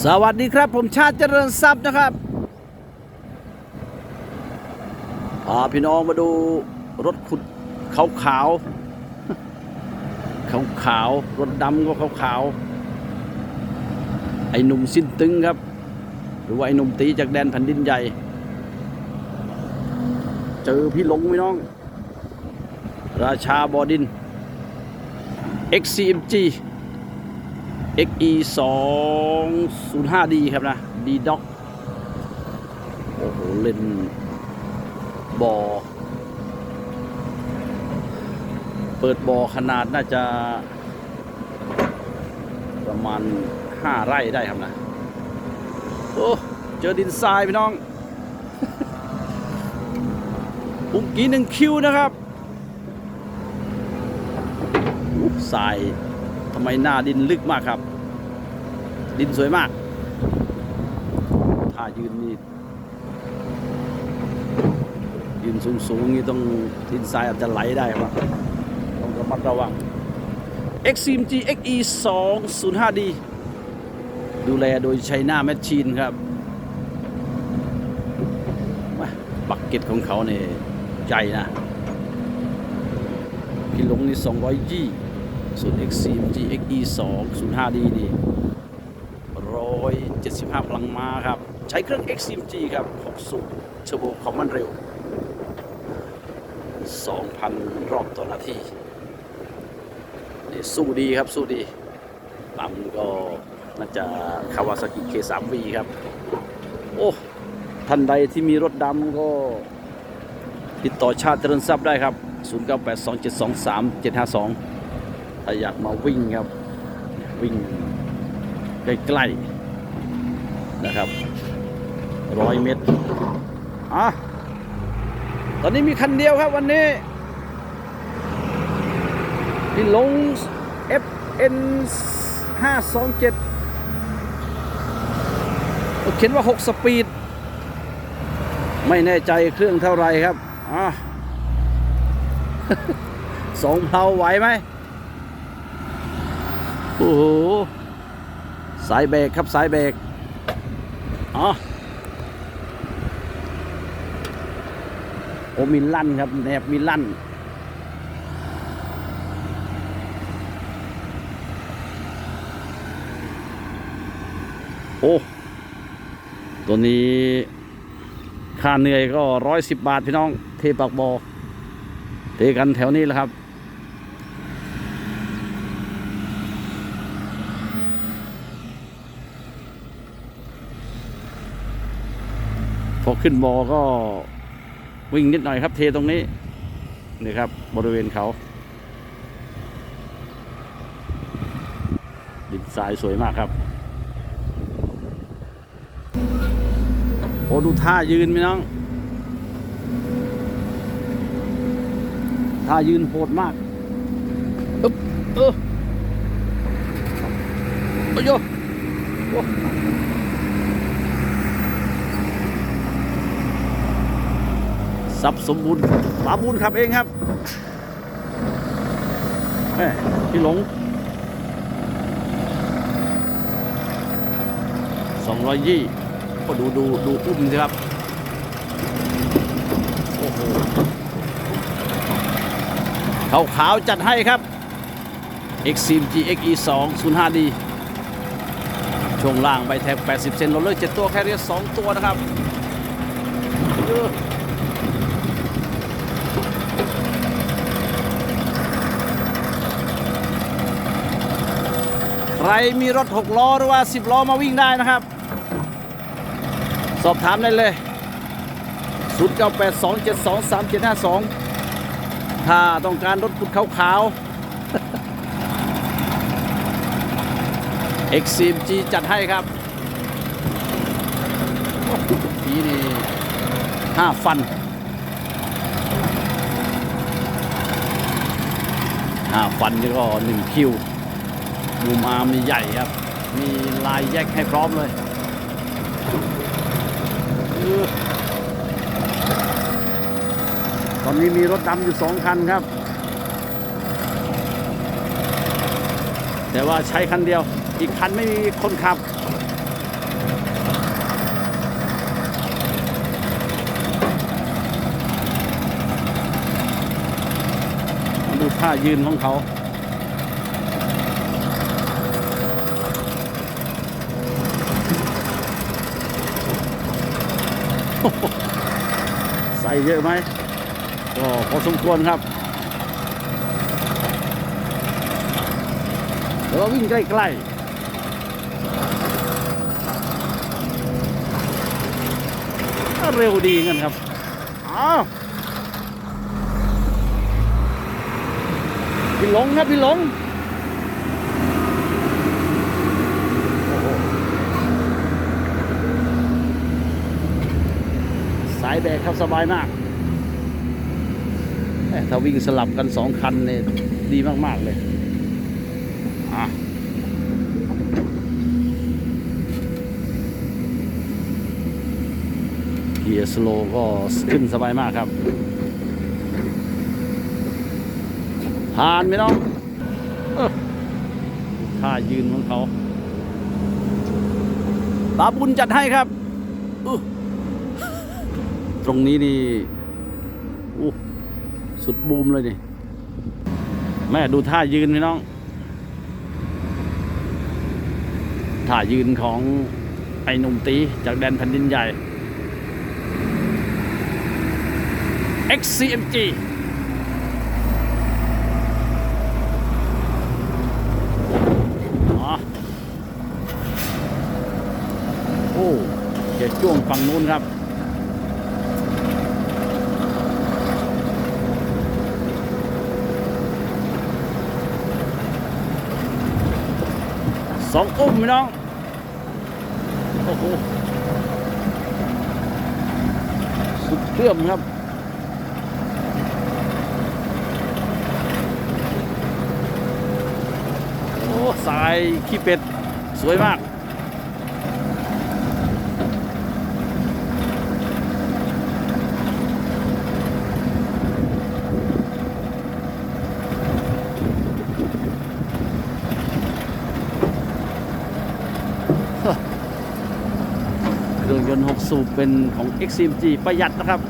สวัสดีครับผมชาติเจริญทรัพย์นะครับพาพี่น้องมาดูรถขุดขาวขาวขาวขาวๆรถดำก็ขาวขาวๆไอ้หนุ่มสิ้นตึงครับ หรือว่าไอ้หนุ่มตีจากแดนแผ่นดินใหญ่ เจอพี่หลงพี่น้อง ราชาบอดิน XCMG XE 2 0 5 D ครับนะ D Doc โอ้โห เล่นบอ่เปิดบ่อขนาดน่าจะ ประมาณ 5 ไร่ได้ครับนะ โอ้ เจอดินทรายพี่น้องปุ่มกี้หนึ่งคิวนะครับทรายทำไมหน้าดินลึกมากครับ ดินสวยมากถ้ายืนนี่ยืนสูงสูงๆนี่ต้องดินทรายอาจจะไหลได้ครับต้องระมัดระวัง XCMG XE 2 0 5 D ดูแลโดยชัยนาแมชชีนครับบักเก็ตของเขาเนี่ยใหญ่นะพี่หลงนี่200ยี่ส่วน XCMG XE 2 0 5 D นี่ 75 พลังม้าครับ ใช้เครื่อง XCMG ครับ 6 สูบเทอร์โบความมันเร็ว 2,000 รอบต่อนาทีนี่สู้ดีครับ สู้ดีปั๊มก็น่าจะคาวาซากิ K3V ครับ โอ้ ท่านใดที่มีรถดำก็ ติดต่อชาติเจริญทรัพย์ได้ครับ 0982723752 ถ้าอยากมาวิ่งครับ วิ่งใกล้ๆ นะครับร้อยเมตรอะตอนนี้มีคันเดียวครับวันนี้ที่ลง FN 527เขียนว่า 6 สปีด ไม่แน่ใจเครื่องเท่าไรครับอะสองเพลาไหวไหมโอ้โห สายเบรกครับสายเบรก อ๋อโอมีลั่นครับแนบมีลั่นโอ้ตัวนี้ค่าเหนื่อยก็ร้อยสิบบาทพี่น้อง เทปักบอเทกันแถวนี้แหละครับ พอขึ้นบอก็วิ่งนิดหน่อยครับเทตรงนี้นี่ครับ บริเวณเขาดินทรายสวยมากครับ โอ้ดูท่ายืนไหมน้อง ท่ายืนโหดมากอึ๊บเออโอ้ยโยโอ้ สับสมบูรณ์สาบูรณ์ขับเองครับแม่พี่หลง สองร้อยยี่ก็ดูดูดูอุ้มสิครับ โอ้โหขาวขาวจัดให้ครับ Xcm GXE 2 0 5D ช่วงล่างใบแท็ก 80 เซนโรลเลอร์7ตัว แค่เรียร์2ตัวนะครับเออ ใครมีรถ 6 ล้อหรือว่า 10 ล้อมาวิ่งได้นะครับ สอบถามได้เลย 0982723752 ถ้าต้องการรถขุดขาวๆ XCMG จัดให้ครับปีนี่ห้าฟันห้าฟันนี่ก็หนึ่งคิว ดูมามีใหญ่ครับ มีลายแยกให้พร้อมเลยตอนนี้มีรถดำอยู่สองคันครับ แต่ว่าใช้คันเดียว อีกคันไม่มีคนขับ ดูท่ายืนของเขา ใส่เยอะไหมก็พอสมควรครับเดี๋ยววิ่งใกล้ๆก็เร็วดีกันครับอ้าวพี่หลงครับพี่หลงโอ้โหสาย แบกครับสบายมากถ้าวิ่งสลับกันสองคันเนี่ยดีมาก ๆ เลยอะเกียร์สโลก็ขึ้นสบายมากครับ ผ่านไหมน้องท่ายืนของเขาตาบุญจัดให้ครับ อื้อ ตรงนี้นี่อู้สุดบูมเลยนี่แม่ดูท่ายืนไหมน้อง ท่ายืนของไอ้หนุ่มตีจากแดนแผ่นดินใหญ่ XCMG อ๋อโอ้เดี๋ยวจ้วงฝั่งนู้นครับ สองอุ้มพี่น้อง โอ้โห สุดเชื่อมครับโอ้สายขี้เป็ด สวยมาก เครื่องยนต์ 6 สูบเป็นของ XCMG ประหยัดนะครับ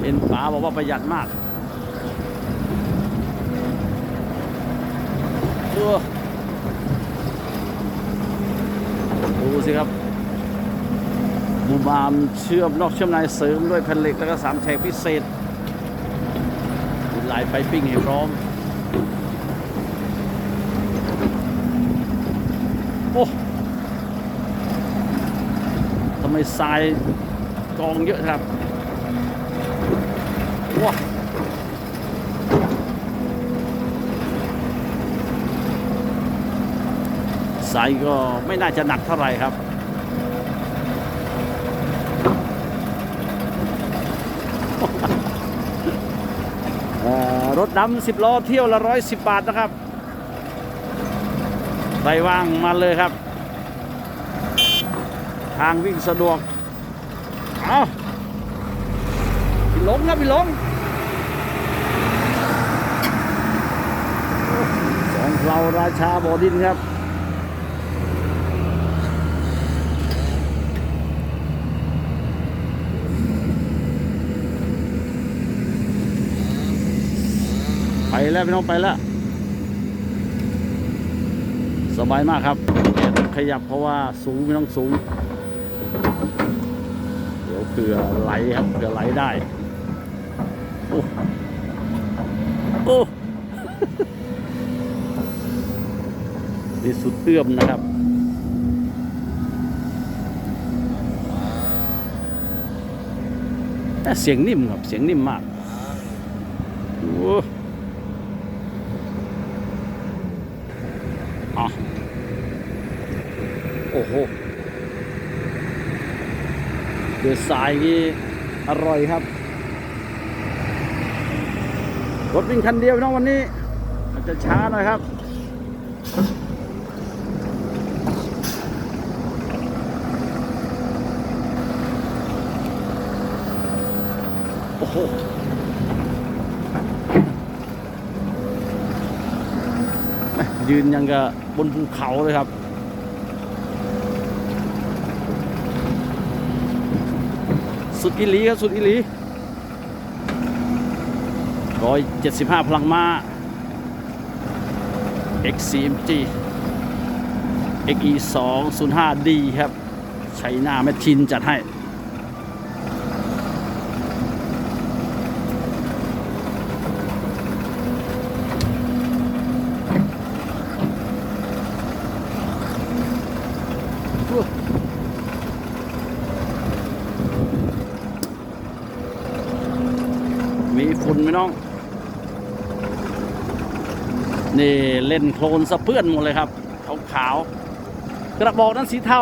เป็นป๋าบอกว่าประหยัดมากเออดูสิครับบูมามเชื่อมนอกเชื่อมในเสริมด้วยแผ่นเหล็กแล้วก็สามแฉกพิเศษมีลายไฟปิ้งให้พร้อม โอ้ ทำไมทรายกองเยอะครับว้าทรายก็ไม่น่าจะหนักเท่าไหร่ครับรถดำสิบล้อเที่ยวละร้อยสิบบาทนะครับใครว่างมาเลยครับ ทางวิ่งสะดวก เอาพี่หลงครับพี่หลงสองเราราชาบอดินครับไปแล้วพี่น้องไปแล้ว สบายมากครับแต่ต้องขยับเพราะว่าสูงพี่น้องสูง ผื่อไหลครับเผื่อไหลได้ โอ้โอ้ดีสุดเตื้อมนะครับแต่เสียงนิ่มครับ เสียงนิ่มมาก โอ้อะโอ้โห เดือดสายนี่อร่อยครับ รถวิ่งคันเดียวน้องวันนี้มันจะช้าหน่อยครับโอ้โหยืนยังกับบนภูเขาเลยครับ สุดอิลีครับสุดอิลีร้อยเจ็ดสิบห้าพลังม้า XCMG XE 2 0 5 D ครับ ใช้หน้าแมชชินจัดให้มี ฝุ่น้อง นี่เล่นโคลนสะเปื้อนหมดเลยครับขาวขาวกระบอกนั้นสีเทา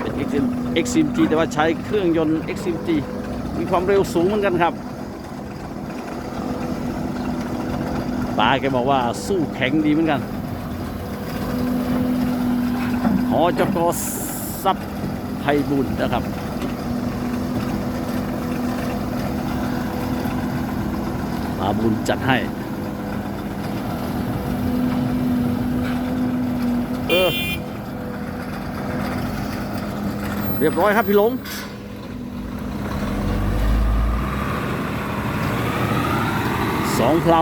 เป็น XM XMG แต่ว่าใช้เครื่องยนต์ XMG มีความเร็วสูงเหมือนกันครับป้าแกบอกว่าสู้แข็งดีเหมือนกันหอจกซับไพบุญนะครับาบุญจัดให้ เออ เรียบร้อยครับพี่หลงสองเพลา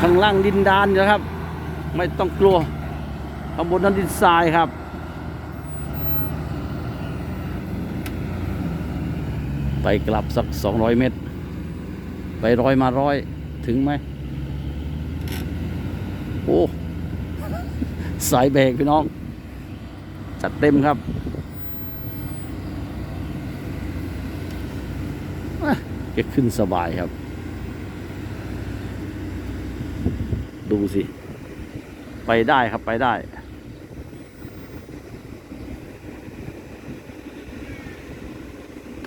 ข้างล่างดินดานนะครับ ไม่ต้องกลัวข้างบนนั้นดินทรายครับ ไปกลับสัก 200 เมตร ไปร้อยมาร้อยถึงไหม โอ้ สายเบรกพี่น้อง จัดเต็มครับอะขึ้นสบายครับ ดูสิ ไปได้ครับไปได้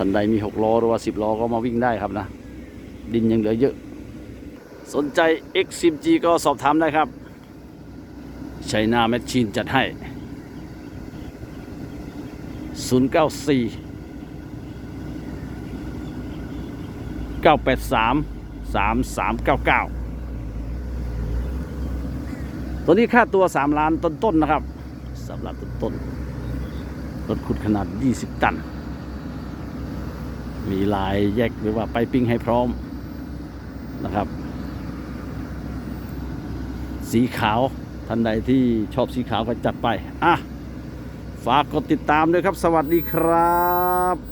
ท่านใดมี 6 ล้อหรือว่า 10 ล้อก็มาวิ่งได้ครับนะ ดินยังเหลือเยอะ สนใจ X10G ก็สอบถามได้ครับชัยนาแมชชีนจัดให้ 094 983 3399 ตัวนี้ค่าตัว 3 ล้านต้นๆนะครับสำหรับต้นๆรถขุดขนาด 20 ตัน มีลายแยกหรือว่าไปปิ้งให้พร้อมนะครับ สีขาวท่านใดที่ชอบสีขาวก็จัดไป อะ ฝากกดติดตามด้วยครับ สวัสดีครับ